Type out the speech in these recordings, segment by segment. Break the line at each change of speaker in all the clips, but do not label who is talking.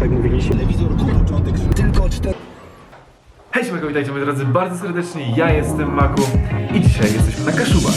tak mówiliśmy. Telewizor to początek. Tylko cztery.
Hej, siemano, witajcie moi drodzy bardzo serdecznie, ja jestem Maku i dzisiaj jesteśmy na Kaszubach.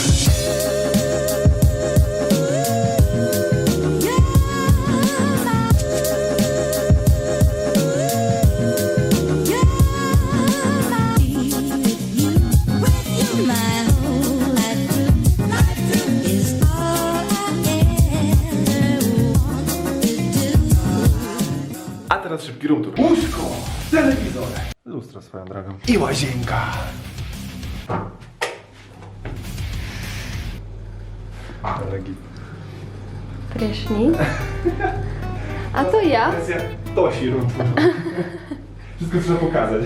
Tour. Łóżko, telewizor, lustro swoją drogą i łazienka. Ale git.
Prysznic. A to ja.
Wersja Tosi room tour. Wszystko trzeba pokazać.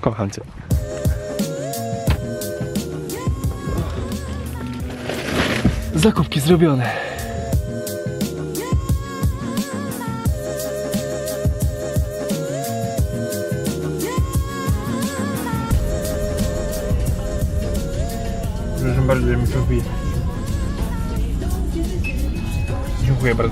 Kocham cię. Zakupki zrobione. Przepraszam bardzo, że mi to bije. quebra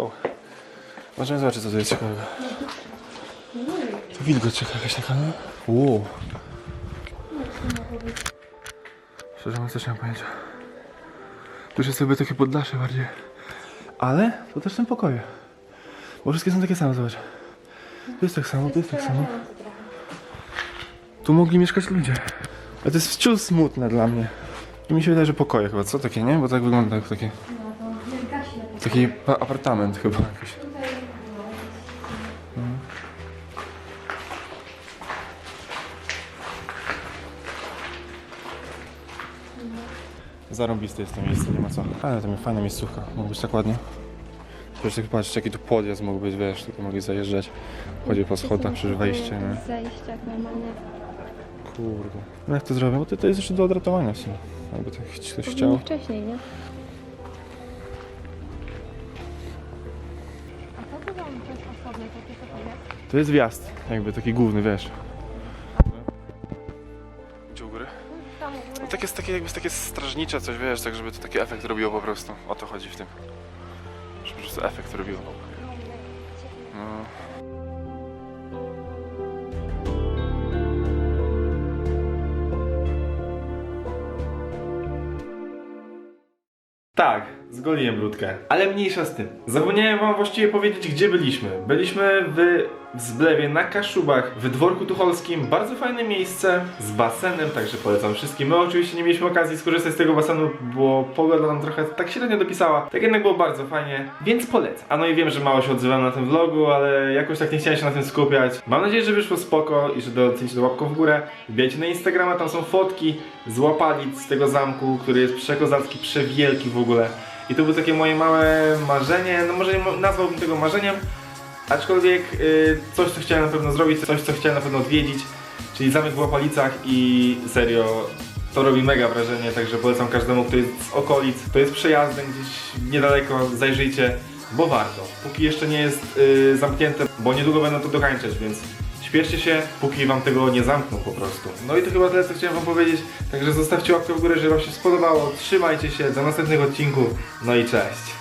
O, możemy zobaczyć co tu jest ciekawego. To wilgoć jakaś taka, no? Wow. Szczerze mówiąc też nie mam pojęcia. Tu już jest jakby takie poddasze bardziej. Ale to też są pokoje. Bo wszystkie są takie same, zobacz. Tu jest tak samo, tu jest tak samo. Tu mogli mieszkać ludzie. Ale to jest wciąż smutne dla mnie. I mi się wydaje, że pokoje chyba, co takie, nie? Bo tak wygląda jak takie... Taki pa- apartament chyba jakiś. Mhm. Zarąbiste jest to miejsce, nie ma co. Ale to mi fajna miejscówka, mógł być tak ładnie. Przecież tak patrzeć, jaki tu podjazd mógł być, wiesz, tylko mogli zajeżdżać. Chodzi po schodach, przecież wejście, nie?
Zejście jak normalnie.
Kurde. No jak to zrobię? Bo to, to jest jeszcze do odratowania w sumie. Jakby tak ktoś chciał.
wcześniej, nie? To jest
wjazd, jakby taki główny, wiesz. Gdzie u góry?
Tam u góry.
No tak jest takie jakby takie strażnicze coś, wiesz, tak żeby to taki efekt robiło po prostu. O to chodzi w tym. Żeby po prostu efekt robiło. No. Tak, zgoliłem brudkę. Ale mniejsza z tym. Zapomniałem wam właściwie powiedzieć, gdzie byliśmy. Byliśmy w w Zblewie na Kaszubach, w Dworku Tucholskim. Bardzo fajne miejsce z basenem, także polecam wszystkim. My oczywiście nie mieliśmy okazji skorzystać z tego basenu, bo pogoda nam trochę tak średnio dopisała. Tak jednak było bardzo fajnie, więc polecam. A no i wiem, że mało się odzywam na tym vlogu, ale jakoś tak nie chciałem się na tym skupiać. Mam nadzieję, że wyszło spoko i że docenicie łapką w górę. Wbijajcie na Instagrama, tam są fotki z łapalic z tego zamku, który jest przekozacki, przewielki w ogóle. I to było takie moje małe marzenie, no może nazwałbym tego marzeniem, aczkolwiek y, coś, co chciałem na pewno zrobić, coś, co chciałem na pewno odwiedzić, czyli zamek w Łapalicach i serio to robi mega wrażenie, także polecam każdemu, kto jest z okolic, kto jest przejazdem gdzieś niedaleko, zajrzyjcie, bo warto. Póki jeszcze nie jest y, zamknięte, bo niedługo będą to dokańczać, więc śpieszcie się, póki wam tego nie zamkną po prostu. No i to chyba tyle, co chciałem wam powiedzieć, także zostawcie łapkę w górę, jeżeli wam się spodobało, trzymajcie się, do następnych odcinków, no i cześć!